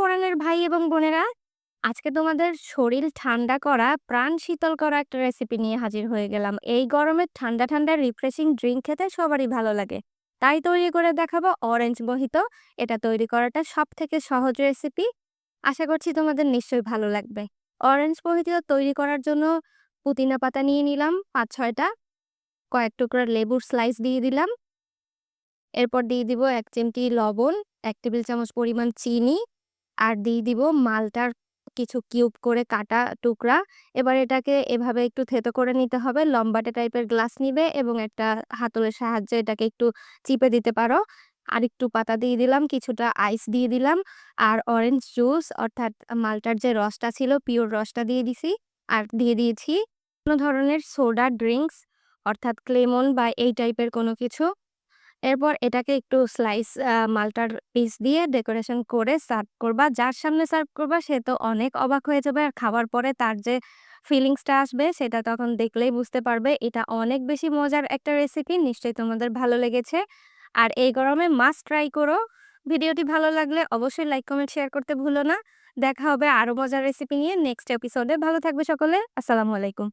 পরাণের ভাই এবং বোনেরা, আজকে তোমাদের শরীর ঠান্ডা করা, প্রাণ শীতল করা একটা রেসিপি নিয়ে হাজির হয়ে গেলাম। এই গরমে ঠান্ডা ঠান্ডা রিফ্রেশিং ড্রিঙ্ক খেতে সবারই ভালো লাগে। তাই তৈরি করে দেখাবো অরেঞ্জ মোহিত। এটা তৈরি করাটা সব থেকে সহজ রেসিপি আশা করছি তোমাদের নিশ্চয়ই ভালো লাগবে। অরেঞ্জ মোহিত তৈরি করার জন্য পুদিনা পাতা নিয়ে নিলাম পাঁচ ছয়টা কয়েক টুকরা লেবুর স্লাইস দিয়ে দিলাম। এরপর দিয়ে দিব এক চিমটি লবণ, এক টেবিল চামচ পরিমাণ চিনি। আর দিয়ে দিব মালটার কিছু কিউব করে কাটা টুকরা। এবার এটাকে এভাবে একটু থেতো করে নিতে হবে। লম্বাটে টাইপের গ্লাস নিবে এবং একটা হাতলের সাহায্যে এটাকে একটু চিপে দিতে পারো। আর একটু পাতা দিয়ে দিলাম, কিছুটা আইস দিয়ে দিলাম আর অরেঞ্জ জুস, অর্থাৎ মালটার যে রসটা ছিল, পিওর রসটা দিয়ে দিছি আর দিয়ে দিয়েছি। কোনো ধরনের সোডা, ড্রিঙ্কস, অর্থাৎ ক্লেমন বা এই টাইপের কোনো কিছু এরপর এটাকে একটু স্লাইস মালটার পিস দিয়ে ডেকোরেশন করে সার্ভ করবা। যার সামনে সার্ভ করবা, সে তো অনেক অবাক হয়ে যাবে। আর খাওয়ার পরে তার যে ফিলিংসটা আসবে, সেটা তখন দেখলেই বুঝতে পারবে। এটা অনেক বেশি মজার একটা রেসিপি নিশ্চয়ই তোমাদের ভালো লেগেছে। আর এই গরমে মাস্ট ট্রাই করো। ভিডিওটি ভালো লাগলে অবশ্যই লাইক কমেন্ট শেয়ার করতে ভুলো না। দেখা হবে আরও মজার রেসিপি নিয়ে নেক্সট এপিসোডে ভালো থাকবে সকলে। আসসালামু আলাইকুম।